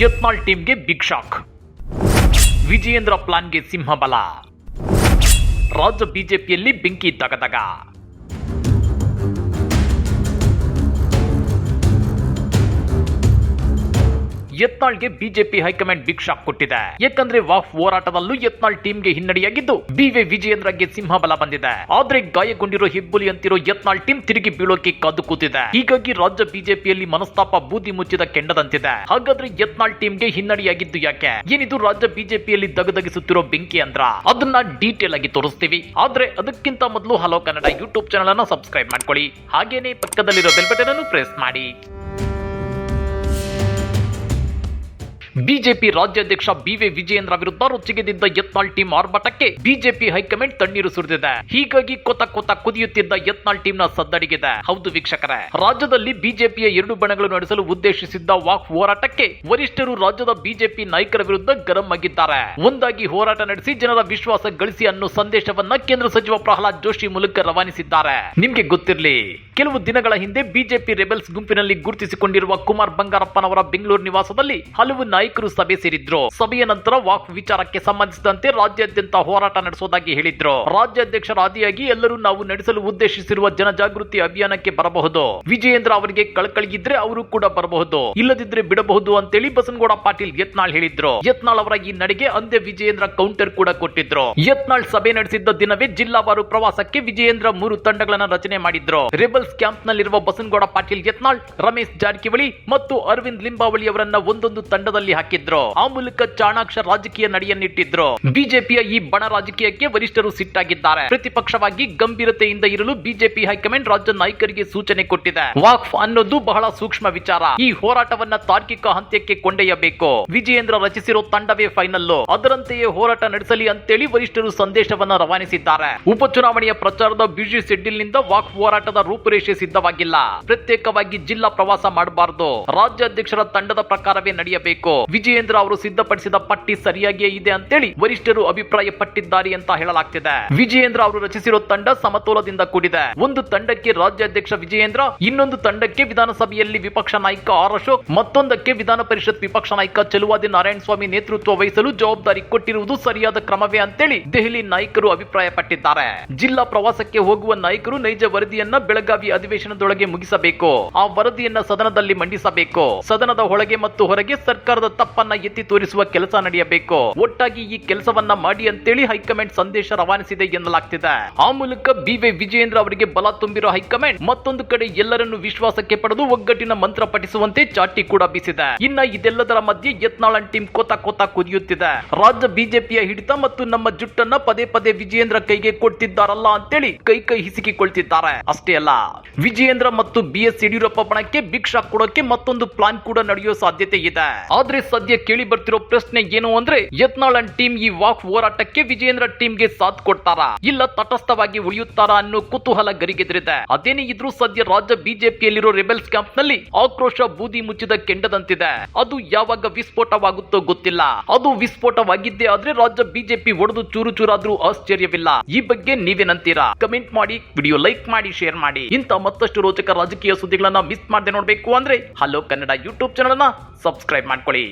ಯತ್ನಾಳ್ ಟೀಮ್ಗೆ big shock Vijayendra ಪ್ಲಾನ್ಗೆ ಸಿಂಹಬಲ. ರಾಜ್ಯ ಬಿಜೆಪಿಯಲ್ಲಿ ಬೆಂಕಿ ದಗದಗ ಯತ್ನಾಳ್ಗೆ BJP high command big shock ಕೊಟ್ಟಿದೆ. ಯಾಕಂದ್ರೆ ವಾಫ್ ಹೋರಾಟದಲ್ಲೂ ಯತ್ನಾಳ್ ಟೀಮ್ಗೆ ಹಿನ್ನಡೆಯಾಗಿದ್ದು ಬಿವಿ ವಿಜಯೇಂದ್ರಗೆ ಸಿಂಹಬಲ ಬಂದಿದೆ. ಆದ್ರೆ ಗಾಯಗೊಂಡಿರೋ ಹೆಬ್ಬುಲಿ ಅಂತಿರೋ ಯತ್ನಾಳ್ ಟೀಮ್ ತಿರುಗಿ ಬೀಳೋಕೆ ಕಾದು ಕೂತಿದೆ. ಹೀಗಾಗಿ ರಾಜ್ಯ ಬಿಜೆಪಿಯಲ್ಲಿ ಮನಸ್ತಾಪ ಬೂದಿ ಮುಚ್ಚಿದ ಕೆಂಡದಂತಿದೆ. ಹಾಗಾದ್ರೆ ಯತ್ನಾಳ್ ಟೀಮ್ಗೆ ಹಿನ್ನಡೆಯಾಗಿದ್ದು ಯಾಕೆ? ಏನಿದು ರಾಜ್ಯ ಬಿಜೆಪಿಯಲ್ಲಿ ದಗದಗಿಸುತ್ತಿರೋ ಬೆಂಕಿ ಅಂದ್ರ? ಅದನ್ನ ಡೀಟೇಲ್ ಆಗಿ ತೋರಿಸ್ತೀವಿ. ಆದ್ರೆ ಅದಕ್ಕಿಂತ ಮೊದಲು ಹಲೋ ಕನ್ನಡ ಯೂಟ್ಯೂಬ್ ಚಾನಲ್ ಅನ್ನು ಸಬ್ಸ್ಕ್ರೈಬ್ ಮಾಡ್ಕೊಳ್ಳಿ. ಹಾಗೇನೆ ಪಕ್ಕದಲ್ಲಿರೋ ಬೆಲ್ ಬಟನ್ ಅನ್ನು ಪ್ರೆಸ್ ಮಾಡಿ. ಬಿಜೆಪಿ ರಾಜ್ಯಾಧ್ಯಕ್ಷ ಬಿವೆ ವಿಜಯೇಂದ್ರ ವಿರುದ್ಧ ರೊಚ್ಚಿಗೆದಿದ್ದ ಯತ್ನಾಳ್ ಟೀಮ್ ಆರ್ಭಟಕ್ಕೆ ಬಿಜೆಪಿ ಹೈಕಮಾಂಡ್ ತಣ್ಣೀರು ಸುರಿದಿದೆ. ಹೀಗಾಗಿ ಕೊತ ಕೊತ ಕುದಿಯುತ್ತಿದ್ದ ಯತ್ನಾಳ್ನ ಸದ್ದಡಿಗಿದೆ. ಹೌದು ವೀಕ್ಷಕರೇ. ರಾಜ್ಯದಲ್ಲಿ ಬಿಜೆಪಿಯ ಎರಡು ಬಣಗಳು ನಡೆಸಲು ಉದ್ದೇಶಿಸಿದ್ದ ವಾಕ್ ಹೋರಾಟಕ್ಕೆ ವರಿಷ್ಠರು ರಾಜ್ಯದ ಬಿಜೆಪಿ ನಾಯಕರ ವಿರುದ್ಧ ಗರಂ ಆಗಿದ್ದಾರೆ. ಒಂದಾಗಿ ಹೋರಾಟ ನಡೆಸಿ ಜನರ ವಿಶ್ವಾಸ ಗಳಿಸಿ ಅನ್ನೋ ಸಂದೇಶವನ್ನ ಕೇಂದ್ರ ಸಚಿವ ಪ್ರಹ್ಲಾದ್ ಜೋಶಿ ಮೂಲಕ ರವಾನಿಸಿದ್ದಾರೆ. ನಿಮ್ಗೆ ಗೊತ್ತಿರಲಿ, ಕೆಲವು ದಿನಗಳ ಹಿಂದೆ ಬಿಜೆಪಿ ರೆಬೆಲ್ಸ್ ಗುಂಪಿನಲ್ಲಿ ಗುರುತಿಸಿಕೊಂಡಿರುವ ಕುಮಾರ್ ಬಂಗಾರಪ್ಪನವರ ಬೆಂಗಳೂರು ನಿವಾಸದಲ್ಲಿ ಹಲವು ನಾಯಕರು ಸಭೆ ಸೇರಿದ್ರು. ಸಭೆಯ ನಂತರ ವಾಕ್ ವಿಚಾರಕ್ಕೆ ಸಂಬಂಧಿಸಿದಂತೆ ರಾಜ್ಯಾದ್ಯಂತ ಹೋರಾಟ ನಡೆಸೋದಾಗಿ ಹೇಳಿದ್ರು. ರಾಜ್ಯಾಧ್ಯಕ್ಷರ ಆದಿಯಾಗಿ ಎಲ್ಲರೂ ನಾವು ನಡೆಸಲು ಉದ್ದೇಶಿಸಿರುವ ಜನಜಾಗೃತಿ ಅಭಿಯಾನಕ್ಕೆ ಬರಬಹುದು. ವಿಜಯೇಂದ್ರ ಅವರಿಗೆ ಕಳಕಳಿಗಿದ್ರೆ ಅವರು ಕೂಡ ಬರಬಹುದು. ಇಲ್ಲದಿದ್ರೆ ಬಿಡಬಹುದು ಅಂತೇಳಿ ಬಸನಗೌಡ ಪಾಟೀಲ್ ಯತ್ನಾಳ್ ಹೇಳಿದ್ರು. ಯತ್ನಾಳ್ ಅವರ ಈ ನಡೆಗೆ ಅಂದೇ ವಿಜಯೇಂದ್ರ ಕೌಂಟರ್ ಕೂಡ ಕೊಟ್ಟಿದ್ರು. ಯತ್ನಾಳ್ ಸಭೆ ನಡೆಸಿದ್ದ ದಿನವೇ ಜಿಲ್ಲಾವಾರು ಪ್ರವಾಸಕ್ಕೆ ವಿಜಯೇಂದ್ರ ಮೂರು ತಂಡಗಳನ್ನ ರಚನೆ ಮಾಡಿದ್ರು. ರೆಬಲ್ಸ್ ಕ್ಯಾಂಪ್ ನಲ್ಲಿರುವ ಬಸನಗೌಡ ಪಾಟೀಲ್ ಯತ್ನಾಳ್, ರಮೇಶ್ ಜಾರಕಿಹೊಳಿ ಮತ್ತು ಅರವಿಂದ್ ಲಿಂಬಾವಳಿ ಅವರನ್ನ ಒಂದೊಂದು ತಂಡದಲ್ಲಿ ಹಾಕಿದ್ರು? ಆ ಮೂಲಕ ಚಾಣಾಕ್ಷ ರಾಜಕೀಯ ನಡೆಯನ್ನಿಟ್ಟಿದ್ರು? ಬಿಜೆಪಿಯ ಈ ಬಣ ರಾಜಕೀಯಕ್ಕೆ ವರಿಷ್ಠರು ಸಿಟ್ಟಾಗಿದ್ದಾರೆ. ಪ್ರತಿಪಕ್ಷವಾಗಿ ಗಂಭೀರತೆಯಿಂದ ಇರಲು ಬಿಜೆಪಿ ಹೈಕಮಾಂಡ್ ರಾಜ್ಯ ನಾಯಕರಿಗೆ ಸೂಚನೆ ಕೊಟ್ಟಿದೆ. ವಾಕ್ಫ್ ಅನ್ನೋದು ಬಹಳ ಸೂಕ್ಷ್ಮ ವಿಚಾರ. ಈ ಹೋರಾಟವನ್ನ ತಾರ್ಕಿಕ ಅಂತ್ಯಕ್ಕೆ ಕೊಂಡೊಯ್ಯಬೇಕು. ವಿಜಯೇಂದ್ರ ರಚಿಸಿರೋ ತಂಡವೇ ಫೈನಲ್ ಅದರಂತೆಯೇ ಹೋರಾಟ ನಡೆಸಲಿ ಅಂತೇಳಿ ವರಿಷ್ಠರು ಸಂದೇಶವನ್ನ ರವಾನಿಸಿದ್ದಾರೆ. ಉಪಚುನಾವಣೆಯ ಪ್ರಚಾರದ ಬ್ಯುಸಿ ಶೆಡ್ಯೂಲ್ನಿಂದ ವಾಕ್ ಹೋರಾಟದ ರೂಪುರೇಷೆ ಸಿದ್ಧವಾಗಿಲ್ಲ. ಪ್ರತ್ಯೇಕವಾಗಿ ಜಿಲ್ಲಾ ಪ್ರವಾಸ ಮಾಡಬಾರದು. ರಾಜ್ಯಾಧ್ಯಕ್ಷರ ತಂಡದ ಪ್ರಕಾರವೇ ನಡೆಯಬೇಕು. ವಿಜಯೇಂದ್ರ ಅವರು ಸಿದ್ಧಪಡಿಸಿದ ಪಟ್ಟಿ ಸರಿಯಾಗಿಯೇ ಇದೆ ಅಂತೇಳಿ ವರಿಷ್ಠರು ಅಭಿಪ್ರಾಯ ಪಟ್ಟಿದ್ದಾರೆ ಅಂತ ಹೇಳಲಾಗ್ತಿದೆ. ವಿಜಯೇಂದ್ರ ಅವರು ರಚಿಸಿರೋ ತಂಡ ಸಮತೋಲದಿಂದ ಕೂಡಿದೆ. ಒಂದು ತಂಡಕ್ಕೆ ರಾಜ್ಯಾಧ್ಯಕ್ಷ ವಿಜಯೇಂದ್ರ, ಇನ್ನೊಂದು ತಂಡಕ್ಕೆ ವಿಧಾನಸಭೆಯಲ್ಲಿ ವಿಪಕ್ಷ ನಾಯಕ ಆರ್ ಅಶೋಕ್, ಮತ್ತೊಂದಕ್ಕೆ ವಿಧಾನ ಪರಿಷತ್ ವಿಪಕ್ಷ ನಾಯಕ ಚಲುವಾದಿ ನಾರಾಯಣ ಸ್ವಾಮಿ ನೇತೃತ್ವ ವಹಿಸಲು ಜವಾಬ್ದಾರಿ ಕೊಟ್ಟಿರುವುದು ಸರಿಯಾದ ಕ್ರಮವೇ ಅಂತೇಳಿ ದೆಹಲಿ ನಾಯಕರು ಅಭಿಪ್ರಾಯ ಪಟ್ಟಿದ್ದಾರೆ ಜಿಲ್ಲಾ ಪ್ರವಾಸಕ್ಕೆ ಹೋಗುವ ನಾಯಕರು ನೈಜ ವರದಿಯನ್ನ ಬೆಳಗಾವಿ ಅಧಿವೇಶನದೊಳಗೆ ಮುಗಿಸಬೇಕು. ಆ ವರದಿಯನ್ನ ಸದನದಲ್ಲಿ ಮಂಡಿಸಬೇಕು. ಸದನದ ಒಳಗೆ ಮತ್ತು ಹೊರಗೆ ಸರ್ಕಾರದ ತಪ್ಪನ್ನ ಎತ್ತಿ ತೋರಿಸುವ ಕೆಲಸ ನಡೆಯಬೇಕು. ಒಟ್ಟಾಗಿ ಈ ಕೆಲಸವನ್ನ ಮಾಡಿ ಅಂತೇಳಿ ಹೈಕಮಾಂಡ್ ಸಂದೇಶ ರವಾನಿಸಿದೆ ಎನ್ನಲಾಗ್ತಿದೆ. ಆ ಮೂಲಕ ಬಿವೆ ವಿಜಯೇಂದ್ರ ಅವರಿಗೆ ಬಲ ತುಂಬಿರೋ ಹೈಕಮಾಂಡ್ ಮತ್ತೊಂದು ಕಡೆ ಎಲ್ಲರನ್ನು ವಿಶ್ವಾಸಕ್ಕೆ ಪಡೆದು ಒಗ್ಗಟ್ಟಿನ ಮಂತ್ರ ಪಠಿಸುವಂತೆ ಚಾಟಿ ಕೂಡ ಬೀಸಿದೆ. ಇನ್ನ ಇದೆಲ್ಲದರ ಮಧ್ಯೆ ಯತ್ನಾಳನ್ ಟೀಮ್ ಕೋತ ಕೊತ ಕುದಿಯುತ್ತಿದೆ. ರಾಜ್ಯ ಬಿಜೆಪಿಯ ಹಿಡಿತ ಮತ್ತು ನಮ್ಮ ಜುಟ್ಟನ್ನ ಪದೇ ಪದೇ ವಿಜಯೇಂದ್ರ ಕೈಗೆ ಕೊಡ್ತಿದ್ದಾರಲ್ಲ ಅಂತೇಳಿ ಕೈ ಕೈ ಹಿಸುಕಿಕೊಳ್ತಿದ್ದಾರೆ. ಅಷ್ಟೇ ಅಲ್ಲ, ವಿಜಯೇಂದ್ರ ಮತ್ತು ಬಿ ಎಸ್ ಯಡಿಯೂರಪ್ಪ ಬಣಕ್ಕೆ ಭಿಕ್ಷಾ ಕೊಡೋಕೆ ಮತ್ತೊಂದು ಪ್ಲಾನ್ ಕೂಡ ನಡೆಯೋ ಸಾಧ್ಯತೆ ಇದೆ. ಆದ್ರೆ ಸದ್ಯ ಕೇಳಿ ಬರ್ತಿರೋ ಪ್ರಶ್ನೆ ಏನು ಅಂದ್ರೆ ಯತ್ನಾಳನ್ ಟೀಮ್ ಈ ವಾಕ್ ಹೋರಾಟಕ್ಕೆ ವಿಜಯೇಂದ್ರ ಟೀಮ್ಗೆ ಸಾಥ್ ಕೊಡ್ತಾರಾ? ಇಲ್ಲ ತಟಸ್ಥವಾಗಿ ಉಳಿಯುತ್ತಾರಾ ಅನ್ನೋ ಕುತೂಹಲ ಗರಿಗೆದರಿದೆ. ಅದೇನೇ ಇದ್ರೂ ಸದ್ಯ ರಾಜ್ಯ ಬಿಜೆಪಿಯಲ್ಲಿರೋ ರೆಬೆಲ್ಸ್ ಕ್ಯಾಂಪ್ನಲ್ಲಿ ಆಕ್ರೋಶ ಬೂದಿ ಮುಚ್ಚಿದ ಕೆಂಡದಂತಿದೆ. ಅದು ಯಾವಾಗ ವಿಸ್ಫೋಟವಾಗುತ್ತೋ ಗೊತ್ತಿಲ್ಲ. ಅದು ವಿಸ್ಫೋಟವಾಗಿದ್ದೇ ಆದ್ರೆ ರಾಜ್ಯ ಬಿಜೆಪಿ ಒಡೆದು ಚೂರು ಚೂರಾದ್ರೂ ಆಶ್ಚರ್ಯವಿಲ್ಲ. ಈ ಬಗ್ಗೆ ನೀವೇನಂತೀರಾ ಕಮೆಂಟ್ ಮಾಡಿ, ವಿಡಿಯೋ ಲೈಕ್ ಮಾಡಿ, ಶೇರ್ ಮಾಡಿ. ಇಂತ ಮತ್ತಷ್ಟು ರೋಚಕ ರಾಜಕೀಯ ಸುದ್ದಿಗಳನ್ನ ಮಿಸ್ ಮಾಡದೆ ನೋಡ್ಬೇಕು ಅಂದ್ರೆ, ಹಲೋ ಕನ್ನಡ ಯೂಟ್ಯೂಬ್ ಚಾನಲ್ ಅನ್ನ ಸಬ್ಸ್ಕ್ರೈಬ್ ಮಾಡ್ಕೊಳ್ಳಿ.